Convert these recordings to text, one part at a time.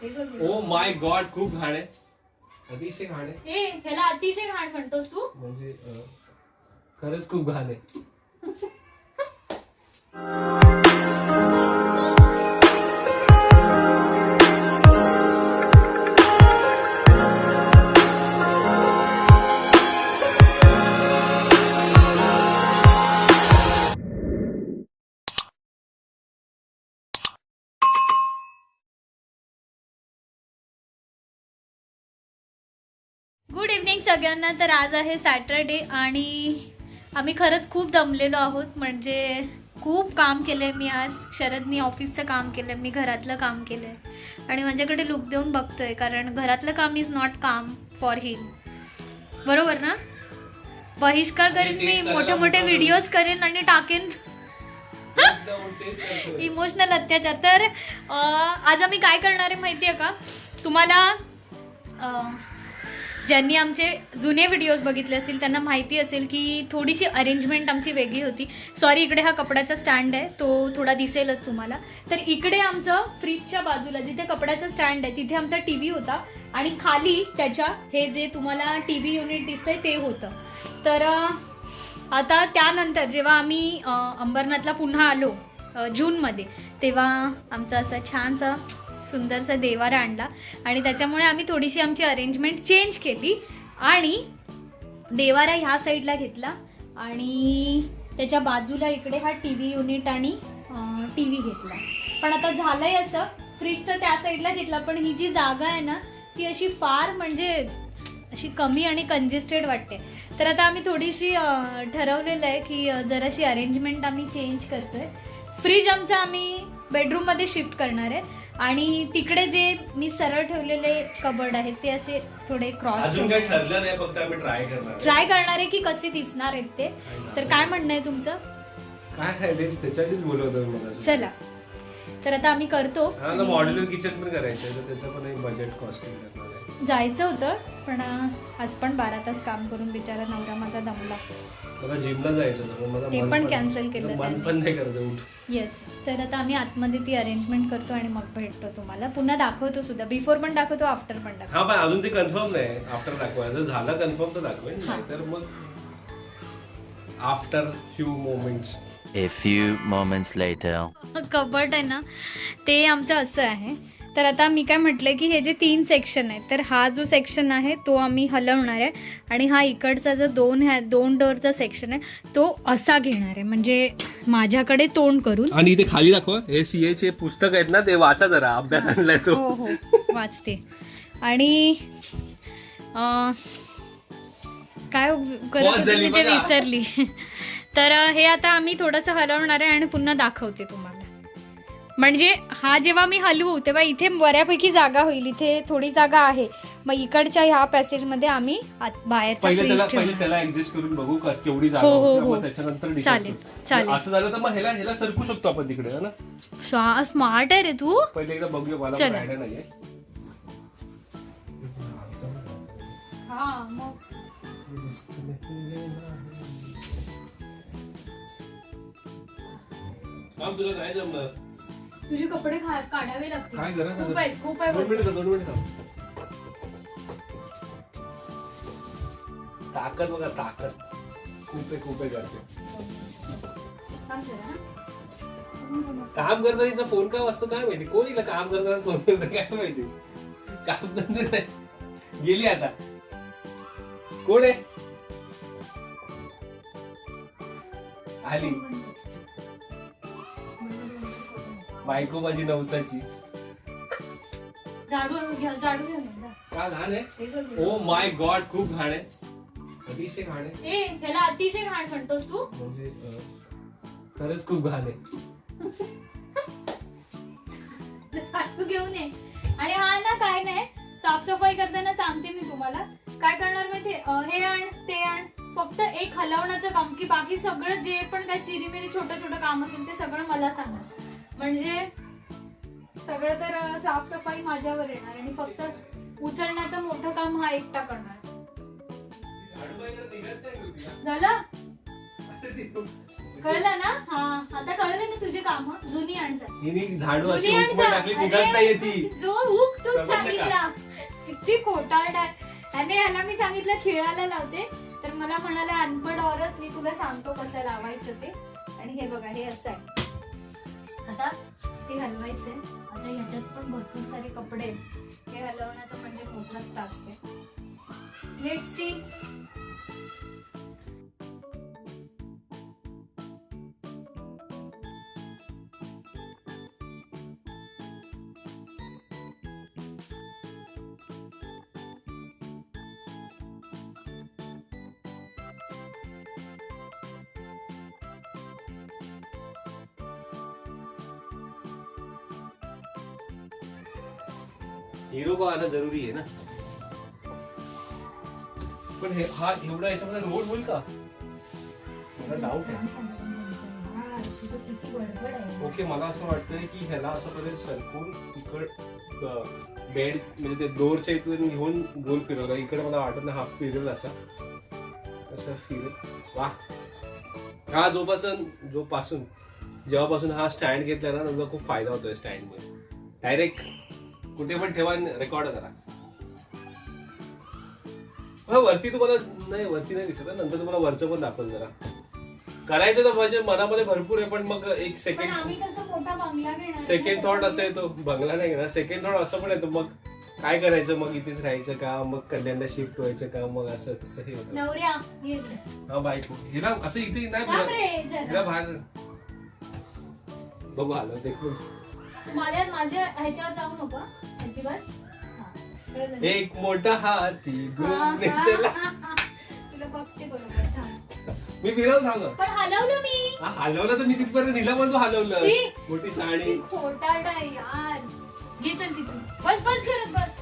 Oh my God खूप घाण आहे. अतिशय घाण आहे. ए ह्याला अतिशय घाण म्हणतोस तू? म्हणजे अं, खरंच खूप घाण आहे. गुड इव्हनिंग सगळ्यांना. तर आज आहे सॅटरडे आणि आम्ही खरंच खूप दमलेलो आहोत. म्हणजे खूप काम केलं आहे मी आज. शरदनी ऑफिसचं काम केलं आहे मी घरातलं काम केलं आहे आणि माझ्याकडे लुक देऊन बघतोय कारण घरातलं काम इज नॉट काम फॉर हिम बरोबर ना? बहिष्कार करेन मी मोठे मोठे व्हिडिओज करेन आणि टाकेन. इमोशनल अत्याचार. तर आज आम्ही काय करणार आहे माहिती आहे का? तुम्हाला ज्यांनी आमचे जुने व्हिडिओज बघितले असतील त्यांना माहिती असेल की थोडीशी अरेंजमेंट आमची वेगळी होती. सॉरी इकडे हा कपड्याचा स्टँड आहे तो थोडा दिसेलच तुम्हाला. तर इकडे आमचं फ्रीजच्या बाजूला जिथे कपड्याचा स्टँड आहे तिथे आमचा टी व्ही होता आणि खाली त्याच्या हे जे तुम्हाला टी व्ही युनिट दिसतंय ते होतं. तर आता त्यानंतर जेव्हा आम्ही अंबरनाथला पुन्हा आलो जूनमध्ये तेव्हा आमचा असा छानसा सुंदरसा देवारा आणला. आणि त्याच्यामुळे आम्ही थोडीशी आमची अरेंजमेंट चेंज केली. आणि देवारा ह्या साईडला घेतला. आणि त्याच्या बाजूला इकडे हा टी व्ही युनिट आणि टी व्ही घेतला. पण आता झालंय असं. फ्रीज तर त्या साईडला घेतला. पण ही जी जागा आहे ना ती अशी फार म्हणजे अशी कमी आणि कंजेस्टेड वाटते. तर आता आम्ही थोडीशी ठरवलेलं आहे की जराशी अरेंजमेंट आम्ही चेंज करतोय. फ्रीज आमचा आम्ही बेडरूममध्ये शिफ्ट करणार आहे. आणि तिकडे जे मी सरळ ठेवलेले कबर्ड आहेत ते असे थोडे क्रॉस अजून काही ठरलं नाही फक्त आम्ही ट्राय करणार आहे. ट्राय करणार आहे की कसे दिसणार आहेत ते? तर काय म्हणणं आहे तुमचं? काय तेच बोलवतो मी मला चला. तर आता आम्ही करतो. हा ना मॉड्युलर किचन पण करायचं आहे तर त्याचं पण एक बजेट कॉस्टिंग करणार आहे. जायचं होतं. पण आज पण बारा तास काम करून बिचारा नवरा माझा दमला. मला जिमला जायचं होतं पण मला ते मन पण cancel केलं मला मन त्यांनी. पण नाही करत आहे, उठ येस तर आता आम्ही आतमध्ये ती अरेंजमेंट करतो आणि मग भेटतो तुम्हाला. पुन्हा दाखवतो सुद्धा. बिफोर पण दाखवतो आफ्टर पण दाखवतो. हा पण अजून ते कन्फर्म नाही. आफ्टर दाखवायचं. जर झालं कन्फर्म तर दाखवेन. हा. नाहीतर मग after few moments A few moments later. कबट आहे ना. ते आमचं असं आहे. तर आता मी काय म्हटलंय की हे जे तीन सेक्शन आहेत तर हा जो सेक्शन आहे तो आम्ही हलवणार आहे. आणि हा इकडचा जो दोन ह्या दोन डोअरचा सेक्शन आहे तो असा घेणार आहे. म्हणजे माझ्याकडे तोंड करून. आणि इथे खाली दाखव हे सीए चे पुस्तक आहेत ना ते वाचा जरा अभ्यास आणलाय तो. हो हो वाचते. आणि अं, काय करत Pause होते झाली मी ते बघा. विसरली. तर हे आता आम्ही थोडंसं हलवणार आहे आणि पुन्हा दाखवते तुम्हाला. म्हणजे हा जेव्हा मी हलवू तेव्हा इथे बऱ्यापैकी जागा होईल इथे थोडी जागा आहे मग इकडच्या ह्या पॅसेजमध्ये आम्ही आत- बाहेरचा पहिले फ्रीज त्याला ठेवू पहिले त्याला ऍडजस्ट करून बघू कस केवढी जागा हो, हो, होती, हो. मग त्याच्यानंतर decide चालेल, करू. चालेल. असं झालं तर मग ह्याला ह्याला सरकू शकतो आपण तिकडे है ना स्मार्ट आहे रे तू पहिले एकदा बघूया मला चला. नाहीये हा काम तुला नाही जमणार तुझे कपडे खा- काढावे लागतील. काय गरज खूप आहेत खूप आहे दोन वजन. मिनिटं दोन मिनिटं. ताकद बघा ताकद. खूप आहे खूप आहे करते हा. काम करताना फोन का वाजतो काय माहिती? कोण हिला काम करताना फोन करतं काय माहिती? काम धंदे नाही. गेली आता. कोण आहे? आली. बायको माझी नवसाची. झाडू घ्या झाडू घ्या ना. का घाण आहे? हे बघ. ओ माय गॉड खूप घाण आहे. अतिशय घाण आहे. ए ह्याला अतिशय घाण म्हणतोस तू. म्हणजे अं, खरंच खूप घाण आहे. झाडू घेऊन ये. आणि हा ना काय नाही साफसफाई करताना सांगते मी तुम्हाला. काय करणार माहिती हे आण ते आण. फक्त एक हलवण्याचं काम की बाकी सगळं जे पण काय चिरीमिरी छोटं छोटं काम असेल ते सगळं मला सांगा. म्हणजे सगळं तर साफसफाई माझ्यावर येणार आणि फक्त उचलण्याचं मोठं काम हा एकटा करणार. झालं? कळलं ना? हा आता कळलं ना तुझे काम जुनी आण जा हिने झाडू अशी जुनी आण उकमं जा. टाकली अरे, निघत नाही ती. जो हुक तू समजलं का? सांगितला. किती खोटारड आहे. त्याने ह्याला मी सांगितलं खेळायला लावते. तर मला म्हणाला अनपड औरत मी तुला सांगतो कसं लावायचं ते. आणि हे बघा हे असं आहे. आता ते हलवायचे आता ह्याच्यात पण भरपूर सारे कपडे हे हलवण्याचा म्हणजे मोठाच टास्क आहे लेट सी हिरो का आना जरुरी आहे ना। पण हे हा एवढा याच्यामध्ये रोड होईल का? मला डाऊट आहे. ओके मला असं वाटतंय की ह्याला असं पर्यंत सरकून इकड बेड म्हणजे ते डोरच्या इथून घेऊन गोल फिरवला. इकडे मला वाटत नाही हा फिरेल असा. असं फिरेल वा. हा जोपासून जोपासून. जेव्हापासून हा स्टँड घेतला ना त्याचा खूप फायदा होतोय स्टँडमुळे डायरेक्ट कुठे पण ठेवा रेकॉर्ड करा. हा वरती तुम्हाला नाही वरती नाही दिसत. नंतर तुम्हाला वरचं पण दाखवून जरा. करायचं तर म्हणजे मनामध्ये भरपूर आहे पण मग एक सेकंड सेकंड थॉट असं येतो. बंगला नाही ना सेकंड थॉट असं पण येतो. मग काय करायचं? मग इथेच राहायचं का? मग कल्याणला शिफ्ट व्हायचं का? मग असं तसं हे होतं. हा बायको हिला असं इथे नाही हिला बाहेर. बघू आलो ते माझ्या ह्याच्यावर जाऊ नको? अजिबात हा. कळलं ना? एक मोठा हाती घुमने हा, चला हा, हा. तुला बघते बरोबर थांब. मी फिरवलं ना. पण हलवलं मी हा, हलवलं तर मी तिथपर्यंत निला पण तू हलवलं. मोठी साडी खोटारड आहे यार घे चल तिथून बस बस शरद बस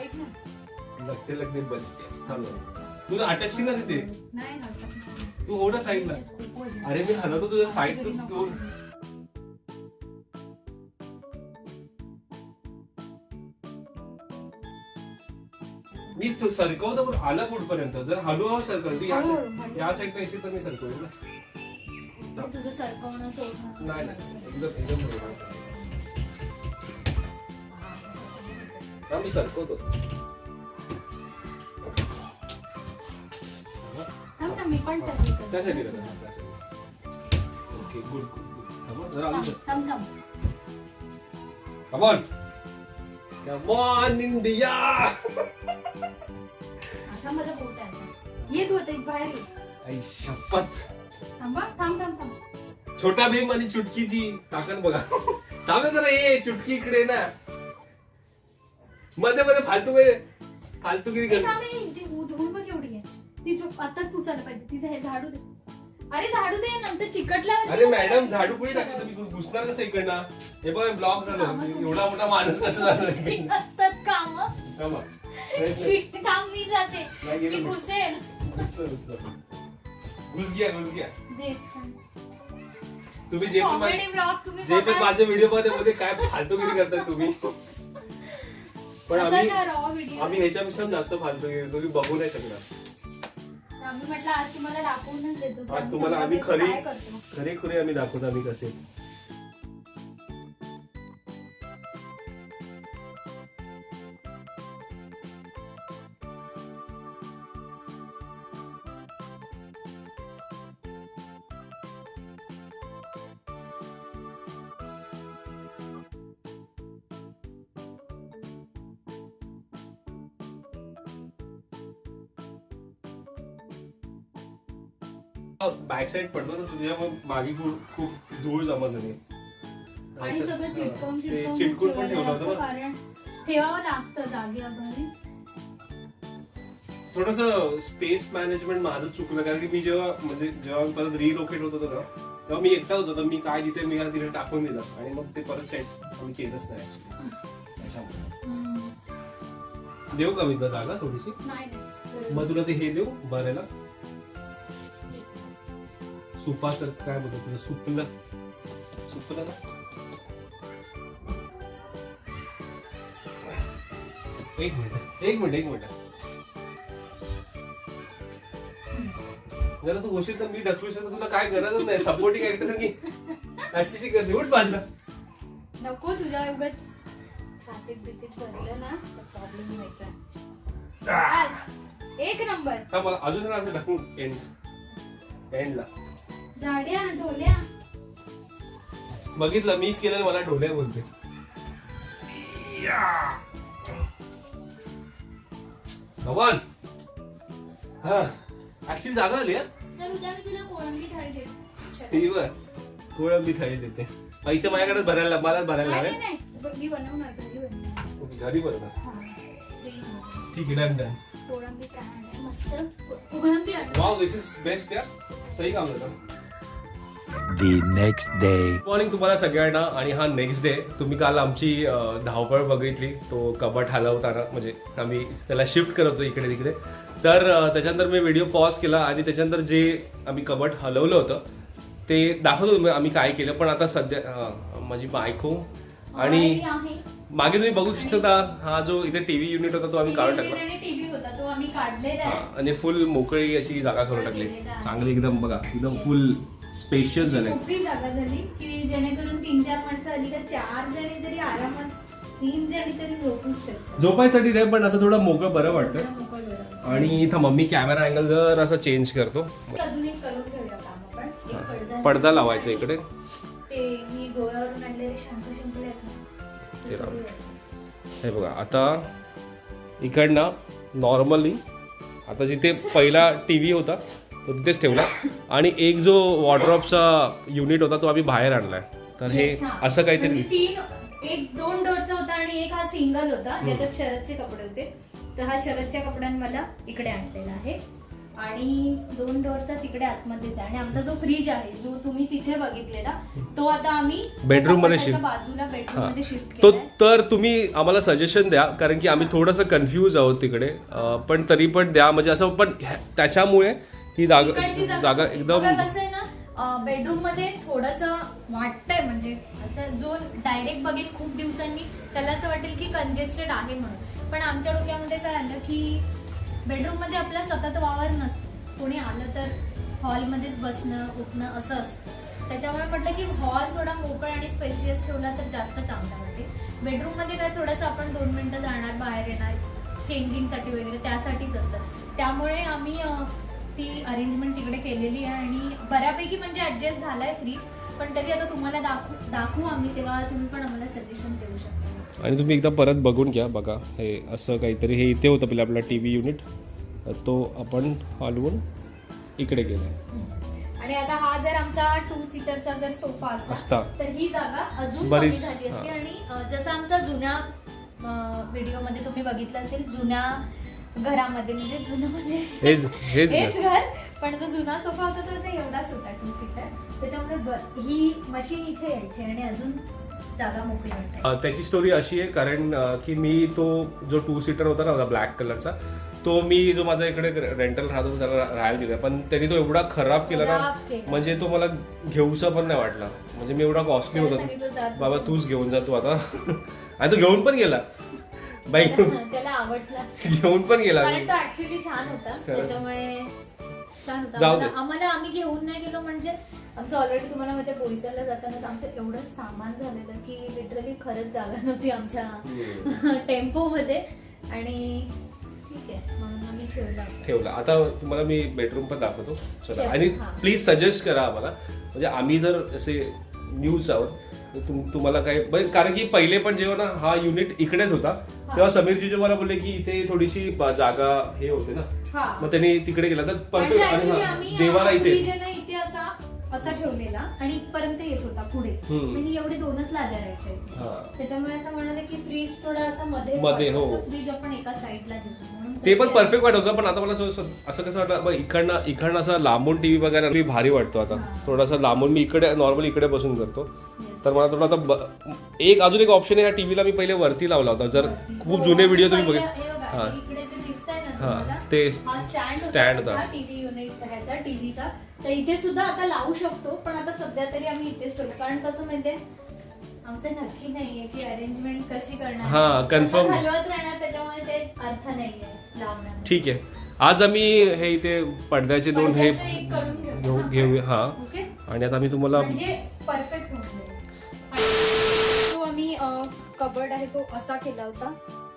ऐक ना लगते लगते बचते थांब. तू तर अटकशील ना तिथे नाही. तू हो ना साईडला खूप वजन. अरे मी हलवतो तुझं साईड. तू तो सरकवतो पण आला पुढपर्यंत जर हलू हवं सरकव तू या हळू. या येशील तर मी सरकवू ना तुझं सरकवणं. नाही नाही एकदम एकदम बरोबर. हा, मी सरकवतो थांब ना मी पण टर्न करते. त्या साईडला जा, त्या साईडला. ओके गुड गुड थांबा, थांब, थांब आता. ये तू आता इथं बाहेर. आई शपथ. थांबा थांब थांब थांब. छोटा भीम आणि चुटकीची ताकद बघा. थांब जरा ये चुटकी इकडे ये ना. मध्ये मध्ये फालतू फालतूगिरी ए, कर थांब ए, ती उ- धूळ बघ एवढी आहे ती चूक आताच पुसायला पाहिजे तिचं हे झाडू दे. अरे झाडू दे नंतर चिकटला अरे मॅडम झाडू कुठे टाकलं तुम्ही? घुस- घुसणार कसं इकडनं? हे बघ ब्लॉक झालं. एवढा मोठा माणूस कसं झालं? असतात काम. थांबा. काम मी जाते. नाही गेलं मी मी. घुसलं. घुस घ्या घुस घ्या दे तुम्ही जे पण माझे- तुम्ही जे पण बघा. माझ्या व्हिडिओमध्ये मध्ये काय फालतूगिरी करतात तुम्ही? पण असाच आम्ही हा raw video. आम्ही ह्याच्यापेक्षा जास्त फालतूगिरी तुम्ही बघू नाही शकणार. आम्ही म्हटलं आज तुम्हाला दाखवूनच देतो. आज तुम्हाला आम्ही खरी काय करतो. खरे खुरे आम्ही दाखवतो आम्ही कसे. बॅक साईड पडलो ना तुझ्या मग खूप खूप धूळ जमा झाली. आणि सगळं चिटकवून ते चिटकून पण ठेवलं होतं ना. कारण ठेवावं लागतं जागी अगोदर थोडस स्पेस मॅनेजमेंट माझं चुकलं कारण की मी जेव्हा म्हणजे जेव्हा मी परत रिलोकेट होत होतो ना तेव्हा मी एकटा होतो तर मी काय जिथे मी तिथे टाकून दिलं. आणि मग ते परत सेट आम्ही केलंच नाही actually. त्याच्यामुळे. हम्म. देऊ का मी तुला जागा थोडीशी? नाही नाही. मग तुला ते हे देऊ बरायला सुपा सर काय बोलतो तुला सुपलं. सुपलं ना? एक मिनिट एक मिनिट एक मिनिट. जरा तू होशील तर मी ढकलू शकतो तुला काय गरजच नाही सपोर्टिंग ऍक्टर की अशी करते उठ बाजूला. नको तुझ्या उगाच छातीत बितीत भरलं ना तर प्रॉब्लेम व्हायचा. एक नंबर. हा मला अजून असं ढकलून एंड एंडला ढोल्या. बघितलं मिस केलं मला ढोल्या बोलते. भगवान हा ऍक्च्युली जागा आली यार चल उद्या मी तुला कोळंबी थाळी देते. ती बर कोळंबी थाळी देते. पैसे माझ्याकडे भरायला मलाच भरायला नाही, लागेल. नाही, नाही. मी बनवणार घरी बनवणार. ओके, घरी बरोबर हा. ते ठीक आहे डन डन. कोळंबी काय आहे, मस्त. को- कोळंबी आणू. वाव दिस इज बेस्ट यार सही काम होतं The next day. Good morning तुम्हाला सगळ्यांना आणि हा नेक्स्ट डे तुम्ही काल आमची धावपळ बघितली तो कबट हलवताना म्हणजे आम्ही त्याला शिफ्ट करत होतो इकडे तिकडे. तर त्याच्यानंतर मी व्हिडिओ पॉज केला आणि त्याच्यानंतर जे आम्ही कबट हलवलं होतं ते दाखवत आम्ही काय केलं. पण आता सध्या माझी बायको आणि. मागे तुम्ही बघू शकता हा जो इथे टीव्ही युनिट होता तो आम्ही काढून टाकला. आणि टीव्ही होता तो आम्ही काढलेला हा, आहे आणि फुल मोकळी अशी जागा करून टाकली. चांगली एकदम बघा एकदम फुल स्पेशियस झाले मोकळी जागा झाली की जेणेकरून तीन चार माणसं आली का चार जणी तरी आरामात तीन जणी तरी झोपूच शकतात. झोपायसाठी ते पण असं थोडं मोकळं बरं वाटतं. मोकळं. आणि इथं मम्मी कॅमेरा अँगल जर असं चेंज करतो. अजून एक करून घेऊया काम आपण. एक पडदा पडदा लावायचा इकडे. ते मी गोव्यावरून आणलेले शॅम्पू शॅम्पू आहेत ना. ते ते लाव. सगळे. हे बघा आता इकडनं नॉर्मली आता जिथे पहिला टी व्ही होता तो तिथेच ठेवला. आणि एक जो वॉर्ड्रॉपचा युनिट होता तो आम्ही बाहेर आणलाय. तर हे Yes, हा. असं काहीतरी म्हणजे तीन एक दोन डोरचा होता आणि एक हा सिंगल होता. ज्याच्यात शरदचे कपडे होते. तर हा शरदच्या कपड्यांवाला इकडे आणलेला आहे. आणि दोन डोरचा तिकडे आतमध्येच आहे आणि आमचा जो फ्रीज आहे जो तुम्ही तिथे बघितलेला तो आता आम्ही Bedroom मध्ये shift. बाजूला बेडरूममध्ये शिफ्ट तो तर तुम्ही आम्हाला सजेशन द्या कारण की आम्ही थोडंसं कन्फ्यूज आहोत तिकडे. अं, पण तरी पण द्या. म्हणजे असं पण ह्या- त्याच्यामुळे ही इकडची जागा जागा बघा एकदम कसं आहे ना बेडरूममध्ये थोडस वाटतंय म्हणजे आता जो डायरेक्ट बघेल खूप दिवसांनी त्याला असं वाटेल की कंजेस्टेड आहे म्हणून. पण आमच्या डोक्यामध्ये काय आलं की बेडरूममध्ये आपला सतत वावर नसतो. कोणी आलं तर हॉलमध्येच बसणं उठणं असं असतं. त्याच्यामुळे म्हटलं की हॉल थोडा मोकळा आणि स्पेशियस ठेवला तर जास्त चांगला वाटेल बेडरूममध्ये काय थोडंसं आपण दोन मिनिटं जाणार बाहेर येणार चेंजिंगसाठी वगैरे त्यासाठीच असतं. त्यामुळे आम्ही ती अरेंजमेंट तिकडे केलेली आहे आणि बऱ्यापैकी म्हणजे ऍडजस्ट झालाय फ्रीज पण तरी आता तुम्हाला दाखवू दाखवू आम्ही तेव्हा तुम्ही पण आम्हाला सजेशन देऊ शकता. आणि तुम्ही एकदा परत बघून घ्या बघा. हे असं काहीतरी हे इथे होतं पहिले आपला टी व्ही युनिट तो आपण हलवून इकडे गेला आणि आता हा जर आमचा टू सीटरचा जर सोफा असता. तर ही जागा अजून कमी बरीच, झाली असती. आणि जसं आमचा जुन्या व्हिडिओमध्ये तुम्ही बघितलं असेल जुन्या घरामध्ये म्हणजे जुनं म्हणजे हेच हेच हेच घर. पण जो जुना सोफा होता तो एवढाच होता टू सीटर. त्याच्यामुळे ही मशीन इथे यायची आणि अजून जागा मोकळी वाटते अ, त्याची स्टोरी अशी आहे कारण की मी तो जो टू सीटर होता ना ब्लॅक कलरचा तो मी जो माझा इकडे रेंटल राहत होता त्याला राहायला दिला. पण त्यांनी तो एवढा खराब केला ना. म्हणजे तो मला घेऊसा पण नाही वाटला. म्हणजे मी एवढा कॉस्टली होता. जात बाबा तूच घेऊन जा तू आता. आणि तो घेऊन पण गेला. बाई. त्याला आवडला. घेऊन पण गेला कारण तो ऍक्च्युली छान होता. त्याच्यामुळे छान होता. जाऊ दे. आम्हाला आम्ही घेऊन नाही गेलो म्हणजे आमचं ऑलरेडी तुम्हाला माहिती बोईसरला जातानाच आमचं एवढं सामान झालेलं की लिटरली खरंच जागा नव्हती आमच्या टेम्पो मध्ये आणि ठीक आहे म्हणून आम्ही ठेवला ठेवला. आता तुम्हाला मी बेडरूम पण दाखवतो. चला. चल, आणि हा. प्लीज सजेस्ट करा आम्हाला. म्हणजे आम्ही जर असे न्यूज आहोत तुम- तुम्हाला काय म्हणजे कारण की पहिले पण जेव्हा ना हा युनिट इकडेच होता तेव्हा समीरजी जे मला बोलले की इथे थोडीशी ब- जागा हे होते ना. मग त्यांनी तिकडे गेला तर म्हणजे परफेक्ट actually हा, आम्ही देवाला अं, इथे. आहे असा असा ठेवलेला आणि इथपर्यंत येत होता पुढे. हम्म. म्हणजे एवढे दोनच लाद्या राहायच्या. हा. त्याच्यामुळे असं म्हणाले की फ्रीज थोडा असा मध्ये मध्ये, हो. फ्रीज आपण एका साईडला म्हणून ते पण तशी परफेक्ट वाटत होतं पण आता मला असं असं कसं वाटतं मग इकडनं इकडनं असं लांबून टीव्ही बघायला भारी वाटतो आता. थोडासा लांबून मी इकडे नॉर्मली इकडे बसून करतो. Yes. तर मला थोडं आता ब- एक अजून एक ऑप्शन आहे या टीव्हीला मी पहिले वरती लावला होता. जर खूप जुने व्हिडिओ तुम्ही बघित हे हा. ते स्टँड stand होता होता. टीव्ही युनिट ह्याचा टीव्हीचा तर इथे सुद्धा आता लावू शकतो पण आता सध्या तरी आम्ही इथेच कारण कसं माहितीये आमचं नक्की नाहीये की अरेंजमेंट कशी करणार. हा. सतत हलवत राहणार त्याच्यामुळे ते अर्थ नाहीये लावणार ठीक आहे. आज आम्ही हे इथे पडद्याचे दोन हे घेऊ. घेऊ घेऊया हा. ओके? आणि आता मी तुम्हाला म्हणजे परफेक्ट कबर्ड आहे तो असा केला होता.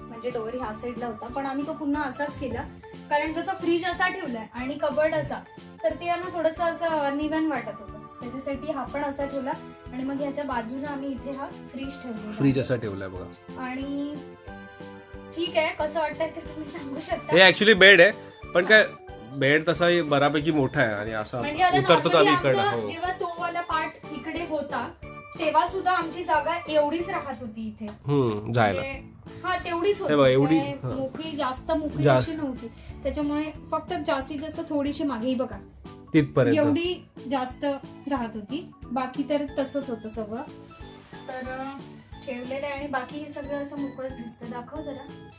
म्हणजे डोअर ह्या साईडला होता. पण आम्ही तो पुन्हा असाच केला. कारण जसं फ्रीज असा ठेवलाय आणि कबर्ड असा तर ते ना थोडंसं असं अनइवन वाटत होतं. त्याच्यासाठी हा पण असा ठेवला. आणि मग ह्याच्या बाजूला आम्ही इथे हा फ्रीज ठेवलेला. फ्रीज असा ठेवलाय बघा. आणि ठीक आहे कसं वाटतंय ते तुम्ही सांगू हे शकता ऍक्च्युली बेड आहे. पण काय बेड तसा बऱ्यापैकी मोठा आहे आणि असा म्हणजे आता उतरतो normally आम्ही आमचं हो. जेव्हा तो वाला पार्ट इकडे होता तेव्हा सुद्धा आमची जागा एवढीच राहत होती इथे. हम्म जायला. म्हणजे हा तेवढीच हे बघा, होती एवढी, काय हा. मोकळी जास्त मोकळी जास्त. अशी नव्हती. त्याच्यामुळे फक्त जास्तीत जास्त थोडीशी मागेही बघा. तिथपर्यंत. एवढी जास्त राहत होती. बाकी तर तसंच होतं सगळं. तर अं, ठेवलेलं आहे आणि बाकी हे सगळं असं मोकळंच दिसतं. दाखव जरा.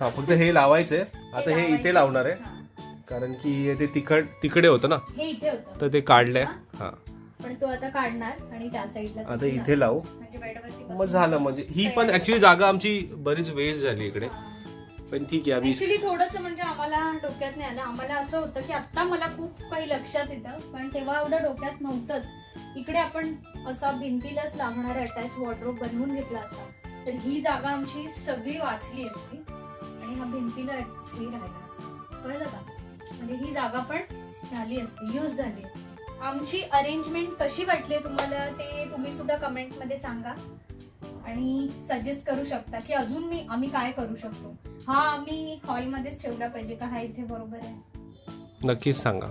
हा फक्त हे लावायचंय. आता हे लावायचं. इथे लावणार आहे. हा. कारण की ते तिकड तिकडे होतं ना? हे इथे होतं. तर ते काढलंय. हा. पण तो आता काढणार आणि त्या साईडला आता इथे लावू. म्हणजे बेडवरती मग झालं म्हणजे ही पण ऍक्च्युली जागा आमची बरीच वेस्ट झाली इकडे. पण ठीक आहे आम्ही ऍक्च्युली थोडस म्हणजे आम्हाला डोक्यात नाही आलं. आम्हाला असं होतं की आता मला खूप काही लक्षात येतं पण तेव्हा एवढं डोक्यात नव्हतंच. इकडे आपण असा भिंतीलाच लागणारा अटॅच वॉर्ड्रोब बनवून घेतला असता. तर ही जागा आमची सगळी वाचली असती. आणि हा भिंतीला हे राहिला असता. कळलं का? म्हणजे ही जागा पण झाली असती यूज झाली असती. आमची अरेंजमेंट कशी वाटली तुम्हाला ते तुम्ही सुद्धा कमेंटमध्ये सांगा. आणि सजेस्ट करू शकता की अजून मी आम्ही काय करू शकतो. हा आम्ही हॉलमध्येच ठेवला पाहिजे का? हा इथे बरोबर आहे. नक्कीच सांगा.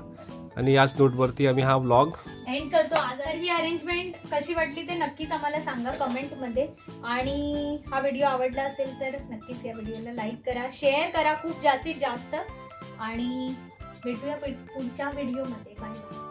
आणि याच नोटवरती आम्ही हा ब्लॉग एंड करतो आज. ही अरेंजमेंट कशी वाटली ते नक्कीच आम्हाला सांगा कमेंटमध्ये. आणि हा व्हिडिओ आवडला असेल तर नक्कीच या व्हिडिओला लाईक करा शेअर करा खूप जास्तीत जास्त. आणि भेटूया पुढच्या व्हिडिओमध्ये बाय